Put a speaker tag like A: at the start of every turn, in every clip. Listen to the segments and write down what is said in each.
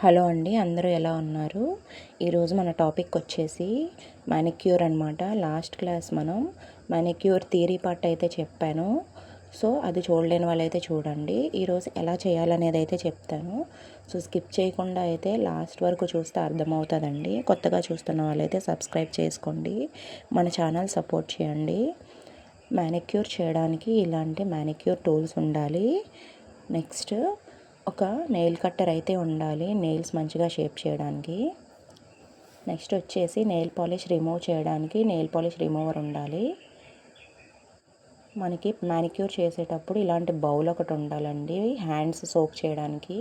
A: Hello అండి అందరూ ఎలా ఉన్నారు? ఈరోజు మన టాపిక్ వచ్చేసి మ్యానిక్యూర్ అనమాట లాస్ట్ క్లాస్ మనం మ్యానిక్యూర్ థియరీ పార్ట్ అయితే చెప్పాను. సో అది చూడలేని వాళ్ళైతే చూడండి. ఈరోజు ఎలా చేయాలనేది అయితే చెప్తాను. సో స్కిప్ చేయకుండా అయితే లాస్ట్ వరకు చూస్తే అర్థమవుతుందండి. కొత్తగా చూస్తున్న వాళ్ళైతే సబ్స్క్రైబ్ చేసుకోండి. మన ఛానల్ సపోర్ట్ చేయండి. మ్యానిక్యూర్ చేయడానికి ఇలాంటి మ్యానిక్యూర్ టూల్స్ ఉండాలి. నెక్స్ట్ ఒక నెయిల్ కట్టర్ అయితే ఉండాలి నెయిల్స్ మంచిగా షేప్ చేయడానికి. నెక్స్ట్ వచ్చేసి నెయిల్ పాలిష్ రిమూవ్ చేయడానికి నెయిల్ పాలిష్ రిమూవర్ ఉండాలి. మనకి మ్యానిక్యూర్ చేసేటప్పుడు ఇలాంటి బౌల్ ఒకటి ఉండాలండి హ్యాండ్స్ సోప్ చేయడానికి.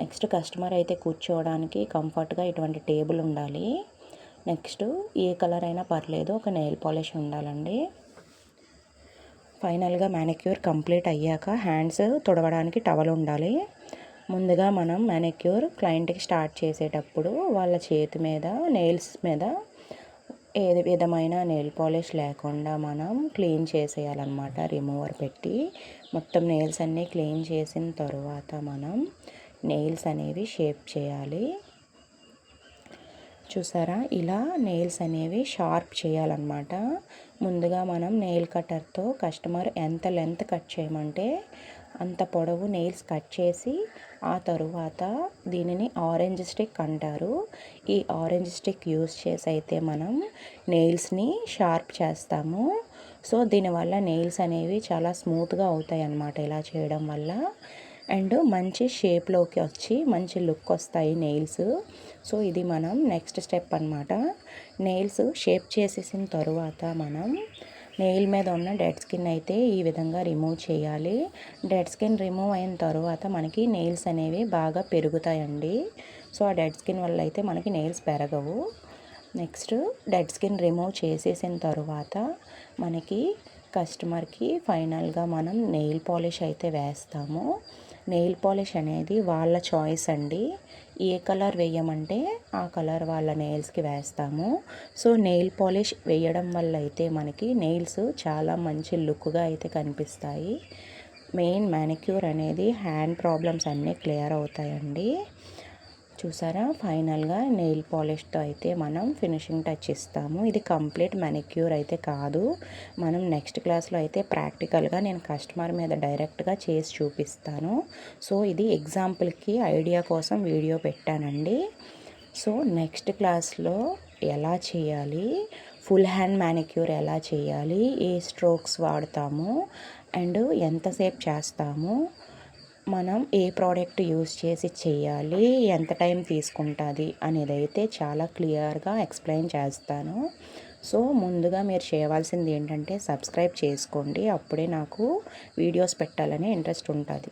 A: నెక్స్ట్ కస్టమర్ అయితే కూర్చోవడానికి కంఫర్ట్గా ఇటువంటి టేబుల్ ఉండాలి. నెక్స్ట్ ఏ కలర్ అయినా పర్లేదు ఒక నెయిల్ పాలిష్ ఉండాలండి. ఫైనల్గా మ్యానిక్యూర్ కంప్లీట్ అయ్యాక హ్యాండ్స్ తుడవడానికి టవల్ ఉండాలి. ముందుగా మనం మెనిక్యూర్ క్లయింట్కి స్టార్ట్ చేసేటప్పుడు వాళ్ళ చేతి మీద నెయిల్స్ మీద ఏ విధమైన నెయిల్ పాలిష్ లేకుండా మనం క్లీన్ చేసేయాలన్నమాట. రిమూవర్ పెట్టి మొత్తం నెయిల్స్ అన్నీ క్లీన్ చేసిన తర్వాత మనం నెయిల్స్ అనేవి షేప్ చేయాలి. చూసారా? ఇలా నెయిల్స్ అనేవి షార్ప్ చేయాలన్నమాట. ముందుగా మనం నెయిల్ కట్టర్తో కస్టమర్ ఎంత లెంత్ కట్ చేయమంటే అంత పొడవు నెయిల్స్ కట్ చేసి ఆ తరువాత దీనిని ఆరెంజ్ స్టిక్ అంటారు. ఈ ఆరెంజ్ స్టిక్ యూస్ చేసి అయితే మనం నెయిల్స్ని షార్ప్ చేస్తాము. సో దీనివల్ల నెయిల్స్ అనేవి చాలా స్మూత్గా అవుతాయి అన్నమాట ఇలా చేయడం వల్ల. అండ్ మంచి షేప్లోకి వచ్చి మంచి లుక్ వస్తాయి నెయిల్స్ సో ఇది మనం నెక్స్ట్ స్టెప్ అనమాట నెయిల్స్ షేప్ చేసేసిన తరువాత మనం నెయిల్ మీద ఉన్న డెడ్ స్కిన్ అయితే ఈ విధంగా రిమూవ్ చేయాలి. డెడ్ స్కిన్ రిమూవ్ అయిన తర్వాత మనకి నెయిల్స్ అనేవి బాగా పెరుగుతాయండి. సో ఆ డెడ్ స్కిన్ వల్ల అయితే మనకి నెయిల్స్ పెరగవు. నెక్స్ట్ డెడ్ స్కిన్ రిమూవ్ చేసేసిన తర్వాత మనకి కస్టమర్కి ఫైనల్గా మనం నెయిల్ పాలిష్ అయితే వేస్తాము. నెయిల్ పాలిష్ అనేది వాళ్ళ చాయిస్ అండి. ఏ కలర్ వేయమంటే ఆ కలర్ వాళ్ళ నెయిల్స్కి వేస్తాము. సో నెయిల్ పాలిష్ వేయడం వల్ల అయితే మనకి నెయిల్స్ చాలా మంచి లుక్గా అయితే కనిపిస్తాయి. మెయిన్ మ్యానిక్యూర్ అనేది హ్యాండ్ ప్రాబ్లమ్స్ అన్నీ క్లియర్ అవుతాయండి. చూసారా? ఫైనల్గా నెయిల్ పాలిష్తో అయితే మనం ఫినిషింగ్ టచ్ ఇస్తాము. ఇది కంప్లీట్ మెనిక్యూర్ అయితే కాదు. మనం నెక్స్ట్ క్లాస్లో అయితే ప్రాక్టికల్గా నేను కస్టమర్ మీద డైరెక్ట్గా చేసి చూపిస్తాను. సో ఇది ఎగ్జాంపుల్కి ఐడియా కోసం వీడియో పెట్టానండి. సో నెక్స్ట్ క్లాస్లో ఎలా చేయాలి? ఫుల్ హ్యాండ్ మ్యానిక్యూర్ ఎలా చేయాలి? ఏ స్ట్రోక్స్ వాడతాము? అండ్ ఎంతసేపు చేస్తాము? మనం ఏ ప్రోడక్ట్ యూస్ చేసి చేయాలి ఎంత టైం తీసుకుంటుంది అనేది అయితే చాలా క్లియర్గా ఎక్స్ప్లెయిన్ చేస్తాను. సో ముందుగా మీరు చేయవలసింది ఏంటంటే సబ్స్క్రైబ్ చేసుకోండి. అప్పుడే నాకు వీడియోస్ పెట్టాలని ఇంట్రెస్ట్ ఉంటుంది.